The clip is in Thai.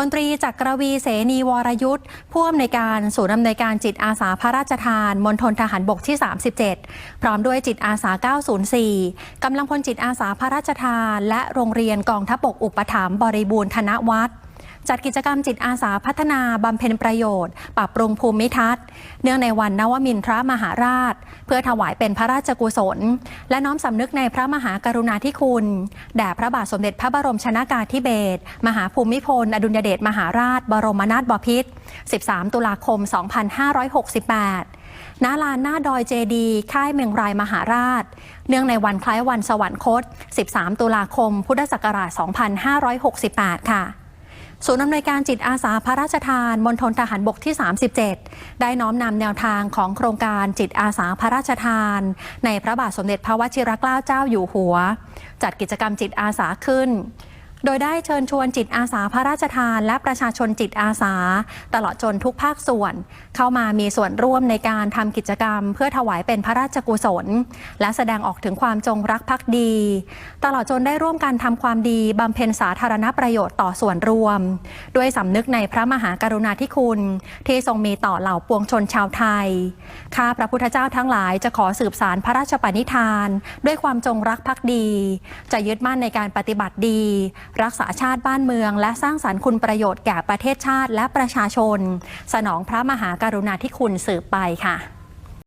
พลตรีจักรวีเสนีวรยุทธ์ผู้อำนวยการศูนย์อำนวยการจิตอาสาพระราชทานมณฑลทหารบกที่ 37 พร้อมด้วยจิตอาสา 904 กำลังพลจิตอาสาพระราชทาน และโรงเรียนกองทัพบกอุปถัมภ์บริบูรณ์ธนวัฒน์ จัดกิจกรรมจิตอาสาพัฒนาบำเพ็ญประโยชน์ ปรับปรุงภูมิทัศน์ เนื่องในวันนวมินทรมหาราช เพื่อถวายเป็นพระราชกุศล และน้อมสำนึกในพระมหากรุณาธิคุณ แด่พระบาทสมเด็จพระบรมชนากาธิเบศรมหาภูมิพล อดุลยเดชมหาราช บรมนาถบพิตร 13 ตุลาคม 2568ณลานหน้าดอยเจดี ค่ายเมืองรายมหาราช เนื่องในวันคล้ายวันสวรรคต 13 ตุลาคม พุทธศักราช 2568 ค่ะ ศูนย์อำนวยการจิตอาสาพระราชทานมณฑลทหารบกที่ 37 ได้น้อมนำแนวทางของโครงการจิตอาสาพระราชทาน ในพระบาทสมเด็จพระวชิรเกล้าเจ้าอยู่หัว จัดกิจกรรมจิตอาสาขึ้น โดยได้เชิญชวนจิตอาสาพระราชทานและประชาชนจิตอาสา ตลอดจนทุกภาคส่วน เข้ามามีส่วนร่วมในการทำกิจกรรม เพื่อถวายเป็นพระราชกุศล และแสดงออกถึงความจงรักภักดี ตลอดจนได้ร่วมกันทำความดีบำเพ็ญสาธารณประโยชน์ต่อส่วนรวม ด้วยสำนึกในพระมหากรุณาธิคุณ ที่ทรงมีต่อเหล่าปวงชนชาวไทย ข้าพระพุทธเจ้าทั้งหลายจะขอสืบสารพระราชปณิธาน ด้วยความจงรักภักดี จะยึดมั่นในการปฏิบัติดีรักษาชาติบ้านเมือง และสร้างสารรค์คุณประโยชน์แก่ประเทศชาติและประชาชน สนองพระมหากรุณาธิคุณสืบไปค่ะ